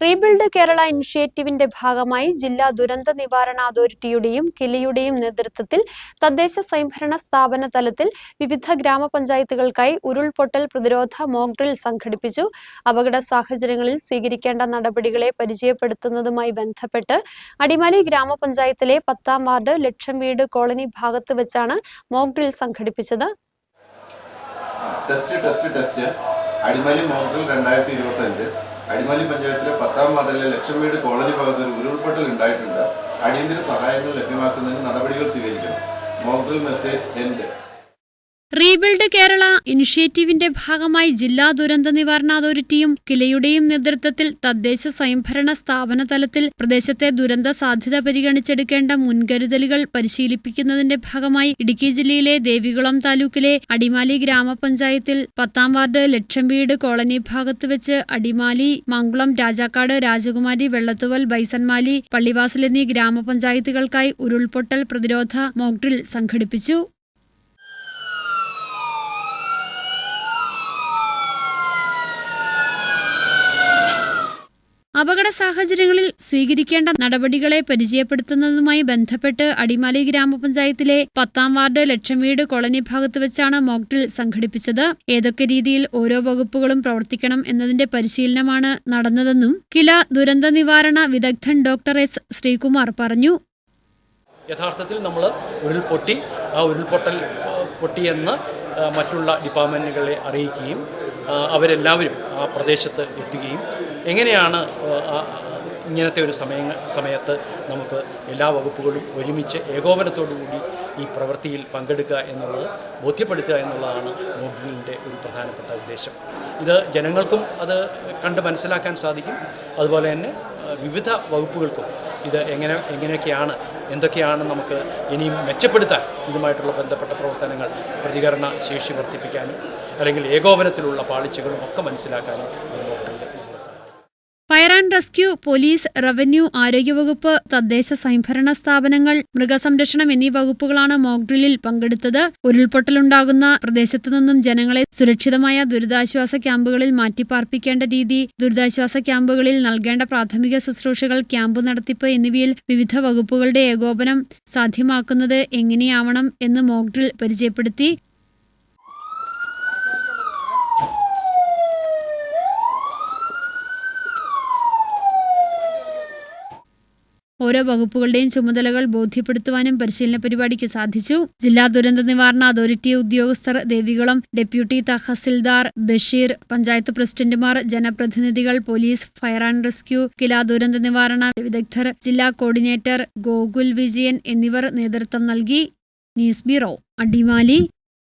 Rebuild Kerala ഇനിഷ്യേറ്റീവിന്റെ ഭാഗമായി ജില്ലാ ദുരന്ത നിവാരണ അതോറിറ്റിയുടെയും കിലയുടെയും നേതൃത്വത്തിൽ തദ്ദേശ സ്വയംഭരണ സ്ഥാപന തലത്തിൽ വിവിധ ഗ്രാമപഞ്ചായത്തുകൾക്കായി ഉരുൾപൊട്ടൽ പ്രതിരോധ മോക്ഡ്രിൽ സംഘടിപ്പിച്ചു. അപകട സാഹചര്യങ്ങളിൽ സ്വീകരിക്കേണ്ട നടപടികളെ പരിചയപ്പെടുത്തുന്നതുമായി ബന്ധപ്പെട്ട് അടിമാലി ഗ്രാമപഞ്ചായത്തിലെ പത്താം വാർഡ് ലക്ഷം വീട് കോളനി ഭാഗത്ത് വെച്ചാണ് മോക്ഡ്രിൽ സംഘടിപ്പിച്ചത്. Test test test. Adimali model രണ്ടായിരത്തി ഇരുപത്തി അടിമാലി പഞ്ചായത്തിലെ പത്താം വാർഡിലെ ലക്ഷം വീട് കോളനി ഭാഗത്ത് ഒരു ഉരുൾപൊട്ടൽ ഉണ്ടായിട്ടുണ്ട്. അടിയന്തര സഹായങ്ങൾ ലഭ്യമാക്കുന്നതിന് നടപടികൾ സ്വീകരിക്കണം. Mobile message end. Rebuild Kerala ഇനിഷ്യേറ്റീവിന്റെ ഭാഗമായി ജില്ലാ ദുരന്ത നിവാരണ അതോറിറ്റിയും കിലയുടെയും നേതൃത്വത്തിൽ തദ്ദേശ സ്വയംഭരണ സ്ഥാപന തലത്തിൽ പ്രദേശത്തെ ദുരന്ത സാധ്യത പരിഗണിച്ചെടുക്കേണ്ട മുൻകരുതലുകൾ പരിശീലിപ്പിക്കുന്നതിന്റെ ഭാഗമായി ഇടുക്കി ജില്ലയിലെ ദേവികുളം താലൂക്കിലെ അടിമാലി ഗ്രാമപഞ്ചായത്തിൽ പത്താം വാർഡ് ലക്ഷം വീട് കോളനി ഭാഗത്ത് വെച്ച് അടിമാലി മംഗളം രാജാക്കാട് രാജകുമാരി വെള്ളത്തുവൽ ബൈസൺമാലി പള്ളിവാസൽ എന്നീ ഗ്രാമപഞ്ചായത്തുകൾക്കായി ഉരുൾപൊട്ടൽ പ്രതിരോധ മോക്ഡ്രിൽ സംഘടിപ്പിച്ചു. അപകട സാഹചര്യങ്ങളിൽ സ്വീകരിക്കേണ്ട നടപടികളെ പരിചയപ്പെടുത്തുന്നതുമായി ബന്ധപ്പെട്ട് അടിമാലി ഗ്രാമപഞ്ചായത്തിലെ പത്താം വാർഡ് ലക്ഷം വീട് കോളനി ഭാഗത്ത് വെച്ചാണ് മോക്ഡ്രിൽ സംഘടിപ്പിച്ചത്. ഏതൊക്കെ രീതിയിൽ ഓരോ വകുപ്പുകളും പ്രവർത്തിക്കണം എന്നതിന്റെ പരിശീലനമാണ് നടന്നതെന്നും കില ദുരന്ത നിവാരണ വിദഗ്ധൻ ഡോക്ടർ എസ് ശ്രീകുമാർ പറഞ്ഞു. യഥാർത്ഥത്തിൽ നമ്മൾ ഉരുൾപൊട്ടി ആ ഉരുൾപൊട്ടൽ പൊട്ടിയെന്ന് മറ്റുള്ള ഡിപ്പാർട്ട്മെന്റുകളെ അറിയിക്കുകയും അവരെല്ലാവരും ആ പ്രദേശത്ത് എത്തുകയും എങ്ങനെയാണ് ഇങ്ങനത്തെ ഒരു സമയ സമയത്ത് നമുക്ക് എല്ലാ വകുപ്പുകളും ഒരുമിച്ച് ഏകോപനത്തോടുകൂടി ഈ പ്രവൃത്തിയിൽ പങ്കെടുക്കുക എന്നുള്ളത് ബോധ്യപ്പെടുത്തുക എന്നുള്ളതാണ് മോഡലിന്റെ ഒരു പ്രധാനപ്പെട്ട ഉദ്ദേശം. ഇത് ജനങ്ങൾക്കും അത് കണ്ട് മനസ്സിലാക്കാൻ സാധിക്കും. അതുപോലെ തന്നെ വിവിധ വകുപ്പുകൾക്കും ഇത് എങ്ങനെ എങ്ങനെയൊക്കെയാണ് എന്തൊക്കെയാണ് നമുക്ക് ഇനിയും മെച്ചപ്പെടുത്താൻ ഇതുമായിട്ടുള്ള ബന്ധപ്പെട്ട പ്രവർത്തനങ്ങൾ പ്രതികരണ ശേഷി വർദ്ധിപ്പിക്കാനും അല്ലെങ്കിൽ ഏകോപനത്തിലുള്ള പാളിച്ചകളും ഒക്കെ മനസ്സിലാക്കാനും fire and rescue police revenue ആരോഗ്യവകുപ്പ് തദ്ദേശ സ്വയംഭരണ സ്ഥാപനങ്ങൾ മൃഗസംരക്ഷണം എന്നീ വകുപ്പുകളാണ് മോക്ഡ്രില്ലിൽ പങ്കെടുത്തത്. ഉരുൾപൊട്ടലുണ്ടാകുന്ന പ്രദേശത്തു നിന്നും ജനങ്ങളെ സുരക്ഷിതമായ ദുരിതാശ്വാസ ക്യാമ്പുകളിൽ മാറ്റിപ്പാർപ്പിക്കേണ്ട രീതി ദുരിതാശ്വാസ ക്യാമ്പുകളിൽ നൽകേണ്ട പ്രാഥമിക ശുശ്രൂഷകൾ ക്യാമ്പ് നടത്തിപ്പ് എന്നിവയിൽ വിവിധ വകുപ്പുകളുടെ ഏകോപനം സാധ്യമാക്കുന്നത് എങ്ങനെയാവണം എന്ന് മോക്ഡ്രിൽ പരിചയപ്പെടുത്തി. ഓരോ വകുപ്പുകളുടെയും ചുമതലകൾ ബോധ്യപ്പെടുത്തുവാനും പരിശീലന പരിപാടിക്ക് സാധിച്ചു. ജില്ലാ ദുരന്ത നിവാരണ അതോറിറ്റി ഉദ്യോഗസ്ഥർ ദേവികുളം ഡെപ്യൂട്ടി തഹസിൽദാർ ബഷീർ പഞ്ചായത്ത് പ്രസിഡന്റുമാർ ജനപ്രതിനിധികൾ police fire and rescue KILA ദുരന്ത നിവാരണ വിദഗ്ധർ ജില്ലാ കോർഡിനേറ്റർ ഗോകുൽ വിജയൻ എന്നിവർ നേതൃത്വം നൽകി. News bureau Adimali.